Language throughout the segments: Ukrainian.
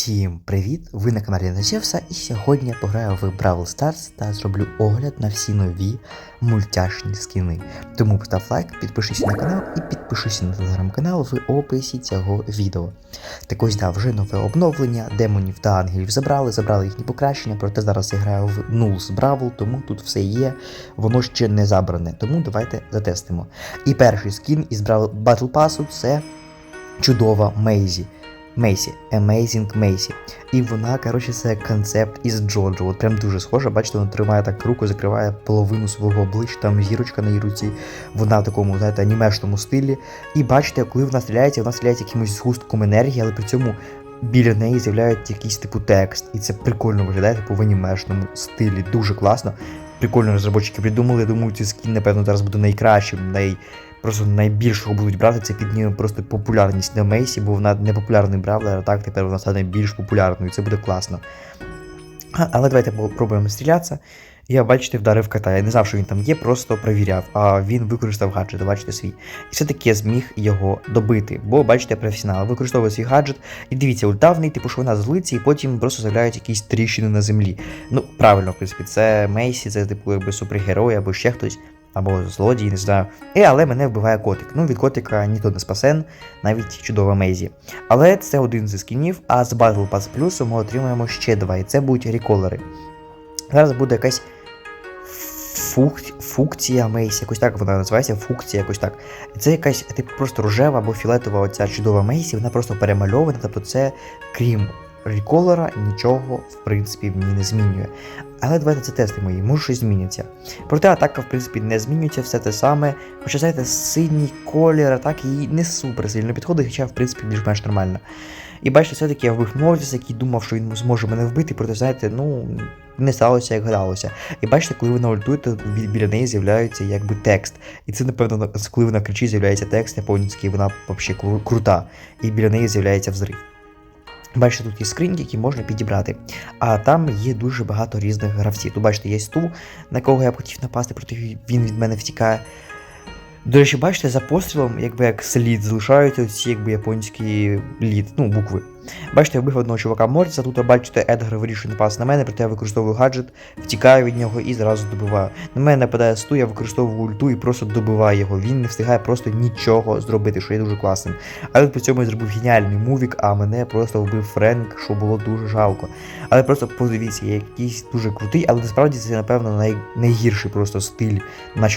Всім привіт! Ви на каналі Назевса і сьогодні я пограю в Бравл Stars та зроблю огляд на всі нові мультяшні скіни. Тому постав лайк, підпишись на канал і підпишись на телеграм-канал в описі цього відео. Так ось да, вже нове обновлення, демонів та ангелів забрали, забрали їхні покращення, проте зараз я граю в Нулс Бравл, тому тут все є, воно ще не забране. Тому давайте затестимо. І перший скін із Бравл Battle Pass це чудова Мейзі. Мейсі, Amazing Мейсі. І вона, коротше, це концепт із Джоджо. От прям дуже схожа. Бачите, вона тримає так руку, закриває половину свого обличчя, там зірочка на її руці. Вона в такому, знаєте, анімешному стилі. І бачите, коли вона стріляється, вона стріляється якимось згустком енергії, але при цьому біля неї з'являється якийсь типу текст. І це прикольно виглядає, типу в анімешному стилі. Дуже класно. Прикольно розробники придумали. Я думаю, цей скін, напевно, зараз буде найкращим, най просто найбільшого будуть брати, це підніме просто популярність на Мейсі, бо вона не популярний бравлер, а так тепер вона стане більш популярною, це буде класно. А, але давайте попробуємо стрілятися. Я, бачите, вдарив кота. Я не знав, що він там є, просто перевіряв, а він використав гаджет, бачите свій. І все-таки я зміг його добити. Бо, бачите, професіонал використовує свій гаджет. І дивіться, ультавний, типу, що вона злиться, і потім просто з'являють якісь тріщини на землі. Ну, правильно, в принципі, це Мейсі, це типу якби супергерой або ще хтось. Або злодій, не знаю. Е, але мене вбиває котик. Ну, від котика ніхто не спасен, навіть чудова Мейзі. Але це один зі скінів, а з Battle Pass Plus ми отримаємо ще два, і це будуть реколери. Зараз буде якась фук... фукція Мейсі, якось так вона називається, фукція, якось так. Це якась типу, просто рожева або фіолетова оця чудова Мейсі, вона просто перемальована, тобто це крім реколера нічого, в принципі, ній не змінює. Але давайте це тести мої, може щось зміниться. Проте атака, в принципі, не змінюється, все те саме. Хоча, знаєте, синій колір атаки їй не супер сильно підходить, хоча, в принципі, більш-менш нормально. І бачите, все-таки я вбив Мовіс, який думав, що він зможе мене вбити, проте, знаєте, ну, не сталося, як гадалося. І бачите, коли вона ультуєте, біля неї з'являється якби текст. І це, напевно, коли вона кричить, з'являється текст японський, вона взагалі крута. І біля неї з'являється взрив. Бачите, тут є скриньки, які можна підібрати. А там є дуже багато різних гравців. Тут бачите, є стул, на кого я б хотів напасти, проте він від мене втікає. До речі, бачите, за пострілом, якби як слід, залишаються ці якби японські лід, ну, букви. Бачите, я вбив одного чувака Морця, тут бачите, Едгар вирішує напас на мене, проте я використовую гаджет, втікаю від нього і зразу добиваю. На мене нападає сту, я використовую ульту і просто добиваю його. Він не встигає просто нічого зробити, що є дуже класним. Але при цьому я зробив геніальний мувік, а мене просто вбив Френк, що було дуже жалко. Але просто подивіться, якийсь дуже крутий, але насправді це, напевно, най... найгірший просто стиль на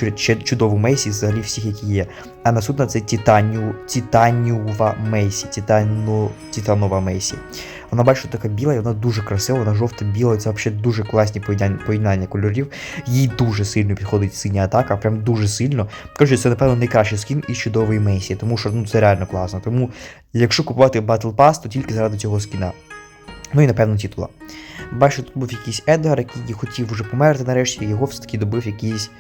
чудову Мейсі взагалі всіх, які є. А наступна це Титанію... Титаніова Мейсі. Титану... Титанова Мейсі. Вона бачите, така біла, і вона дуже красива, вона жовта-біла, це взагалі дуже класні поєднання кольорів. Їй дуже сильно підходить синя атака, прям дуже сильно. Кажу, це, напевно, найкращий скін і чудовий Мейсі, тому що ну, це реально класно. Тому, якщо купувати Battle Pass, то тільки заради цього скіна. Ну і напевно титула. Бачу, тут був якийсь Едгар, який хотів вже померти нарешті, його все-таки добив якийсь.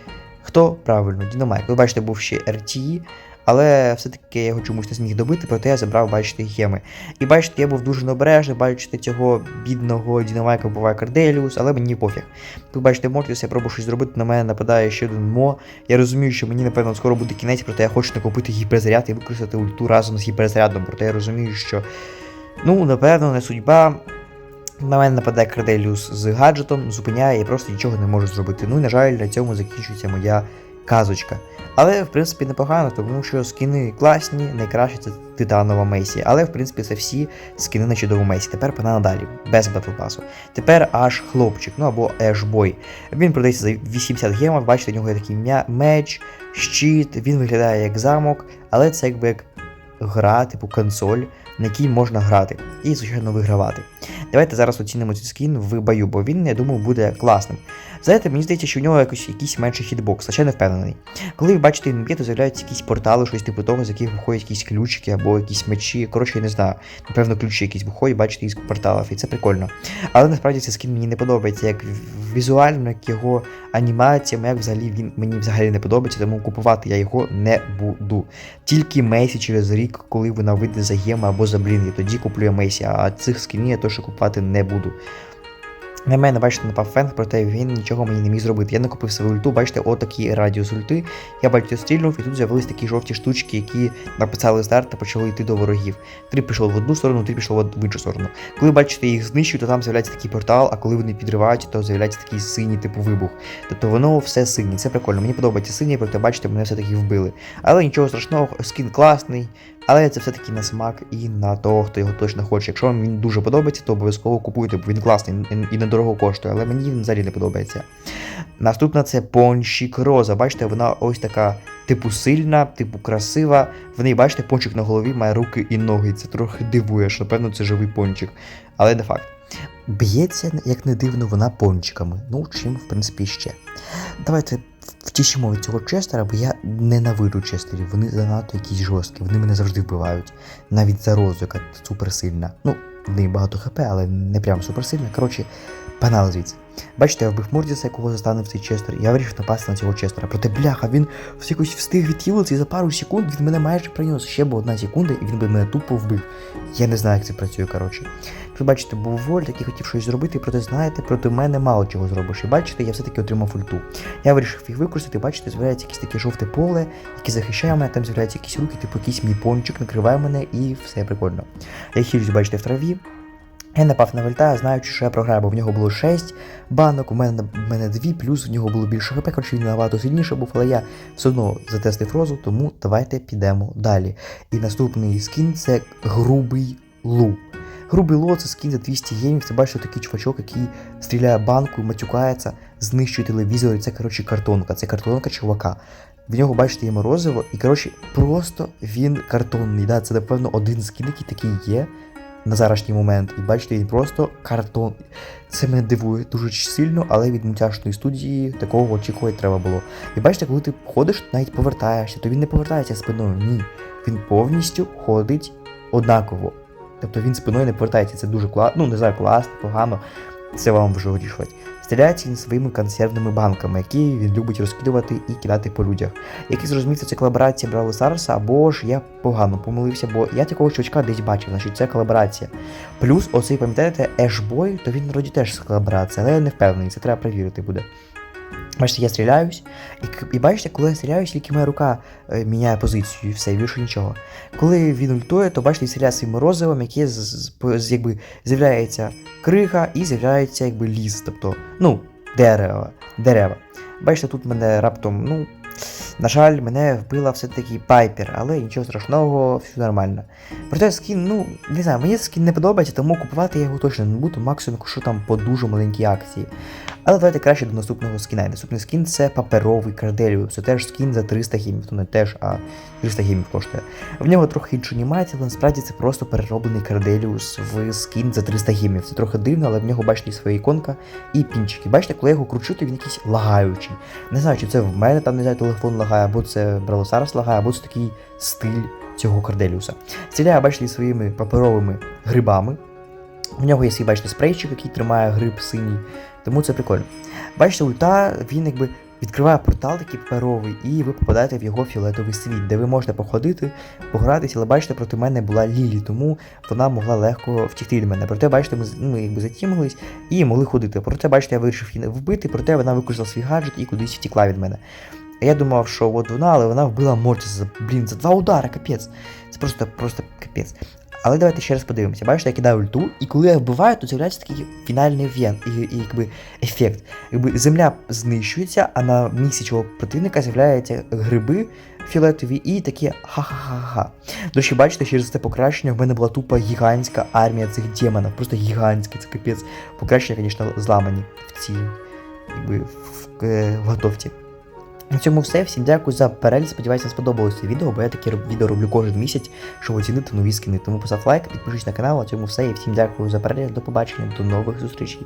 Хто? Правильно, Дінамайк. Ви бачите, був ще RTE, але все-таки я його чомусь не зміг добити, проте я забрав, бачите, геми. І бачите, я був дуже необережний, бачите, цього бідного Дінамайка буває Карделіус, але мені пофіг. Тут бачите, Мортіс, я пробую щось зробити, на мене нападає ще один Мо. Я розумію, що мені, напевно, скоро буде кінець, проте я хочу накопити гіперзаряд і використати ульту разом з гіперзарядом. Проте я розумію, що, ну, напевно, не судьба. На мене нападає Карделіус з гаджетом, зупиняє і просто нічого не можу зробити. Ну і на жаль, на цьому закінчується моя казочка. Але, в принципі, непогано, тому що скіни класні, найкраще це Титанова Мейсі. Але, в принципі, це всі скіни на чудову Мейсі. Тепер пана далі, без батлпасу. Тепер аж хлопчик, ну або Ешбой. Він продається за 80 гемов, бачите, у нього є такий меч, щит, він виглядає як замок, але це якби як гра, типу консоль, на якій можна грати і, звичайно, вигравати. Давайте зараз оцінимо цей скін в бою, бо він, я думаю, буде класним. Знаєте, мені здається, що в нього якось якийсь менший хітбокс, а ще не впевнений. Коли ви бачите він б'є, то з'являються якісь портали, щось типу того, з яких виходять якісь ключики або якісь мечі. Коротше, я не знаю. Напевно, ключі якісь виходять, бачите, із порталів, і це прикольно. Але насправді цей скін мені не подобається, як візуально, як його анімаціями, як взагалі він мені взагалі не подобається, тому купувати я його не буду. Тільки Мейсі через рік, коли вона вийде за гема або за блін, і тоді куплю я Мейсі, а цих скінів я точно купувати не буду. На мене, бачите, напав фенг, проте він нічого мені не міг зробити. Я не купив свою ульту, бачите, отакий радіус ульти. Я бачите, стрільнув, і тут з'явились такі жовті штучки, які написали старт та почали йти до ворогів. Три пішов в одну сторону, три пішов в іншу сторону. Коли бачите їх знищують, то там з'являється такий портал, а коли вони підривають, то з'являється такий синій типу вибух. Тобто воно все синє, це прикольно. Мені подобається синє, проте бачите, мене все-таки вбили. Але нічого страшного, скін класний. Але це все-таки на смак і на того, хто його точно хоче. Якщо вам він дуже подобається, то обов'язково купуйте, бо він класний і недорого коштує, але мені він взагалі не подобається. Наступна це пончик роза. Бачите, вона ось така, типу, сильна, типу красива. В неї, бачите, пончик на голові має руки і ноги. Це трохи дивує, що напевно це живий пончик. Але не факт. Б'ється, як не дивно, вона пончиками. Ну, чим, в принципі, ще. Давайте втішимо від цього честера, бо я ненавиджу честерів. Вони занадто якісь жорсткі, вони мене завжди вбивають. Навіть за яка суперсильна. Ну, в неї багато хп, але не прям суперсильна. Коротше, панал звідси. Бачите, я вбив Мордіса, якого застанив цей честер. Я вирішив напасти на цього честера. Проте бляха, він якось встиг відхилитися і за пару секунд він мене майже принес. Ще б одна секунда, і він би мене тупо вбив. Я не знаю, як це працює, коротше. Тут бачите, був вольт, який хотів щось зробити, проте знаєте, проти мене мало чого зробиш. І бачите, я все-таки отримав ульту. Я вирішив їх використати, бачите, з'являється якесь таке жовте поле, яке захищає мене, там з'являються якісь руки, типу якийсь мій пончик, накриває мене і все прикольно. Я хілюсь, бачите, в траві. Я напав на вольта, знаючи, що я програю, бо в нього було 6 банок, у мене в мене 2, плюс в нього було більше хп, коротше він набагато сильніше був, але я все одно затестив розу, тому давайте підемо далі. І наступний скін це грубий лу. Грубий ло це скін за 200 геймів, це бачите такий чувачок, який стріляє банку, матюкається, знищує телевізор, і це, коротше, картонка, це картонка чувака. В нього, бачите, є морозиво, і, коротше, просто він картонний. Да? Це, напевно, один скін, який такий є на зарашній момент. І бачите, він просто картон. Це мене дивує дуже сильно, але від мультяшної студії такого очікувати треба було. І бачите, коли ти ходиш, навіть повертаєшся, то він не повертається спиною. Ні. Він повністю ходить однаково. Тобто він спиною не повертається. Це дуже класно. Ну, не знаю, класно, погано. Це вам вже вирішувати. Стріляється він своїми консервними банками, які він любить розкидувати і кидати по людях. Який зрозуміється, це колаборація Бравл Старса, або ж я погано помилився, бо я такого чувачка десь бачив, значить це колаборація. Плюс, оцей, пам'ятаєте, Ешбой, то він вроді теж колаборація, але я не впевнений, це треба перевірити буде. Бачите, я стріляюсь, і, і бачите, коли я стріляюсь, тільки моя рука е, міняє позицію і все, більше нічого. Коли він ультує, то бачите, стріляє своїм морозивом, яке якби, з'являється крига і з'являється якби ліс, тобто, ну, дерева. дерева. Бачите, тут мене раптом, ну, на жаль, мене вбила все-таки пайпер, але нічого страшного, все нормально. Проте скін, ну, не знаю, мені скін не подобається, тому купувати я його точно не буду, максимум, якщо там по дуже маленькій акції. Але давайте краще до наступного скіна. Наступний скін це паперовий Карделіус. Це теж скін за 300 гімів, то не теж, а 300 гімів коштує. В нього трохи інша анімація, але насправді це просто перероблений Карделіус в скін за 300 гімів. Це трохи дивно, але в нього бачите своя іконка і пінчики. Бачите, коли я його кручу, то він якийсь лагаючий. Не знаю, чи це в мене там не знаю, телефон лагає, або це Бравосарс лагає, або це такий стиль цього Карделіуса. Стріляє, бачите, своїми паперовими грибами. В нього є свій, бачите, спрейчик, який тримає гриб синій. Тому це прикольно. Бачите, ульта, він якби відкриває портал такий паперовий, і ви попадаєте в його фіолетовий світ, де ви можете походити, погратися, але бачите, проти мене була Лілі, тому вона могла легко втікти від мене. Проте, бачите, ми, ми якби затімились і могли ходити. Проте, бачите, я вирішив її вбити, проте вона використала свій гаджет і кудись втікла від мене. А я думав, що от вона, але вона вбила Мортіса, блін, за два удари, капець. Це просто просто капець. Але давайте ще раз подивимося. Бачите, я кидаю ульту, і коли я вбиваю, то з'являється такий фінальний вен, і, і якби ефект. Якби земля знищується, а на місці цього противника з'являються гриби фіолетові і такі ха-ха-ха-ха. До речі, бачите, через це покращення в мене була тупа гігантська армія цих демонів. Просто гігантська, це капець. Покращення, звісно, зламані в цій якби в, в, в готовці. На цьому все. Всім дякую за перегляд. Сподіваюся, сподобалося відео, бо я такі відео роблю кожен місяць, щоб оцінити нові скини. Тому постав лайк, підпишись на канал. На цьому все. І всім дякую за перегляд. До побачення, до нових зустрічей.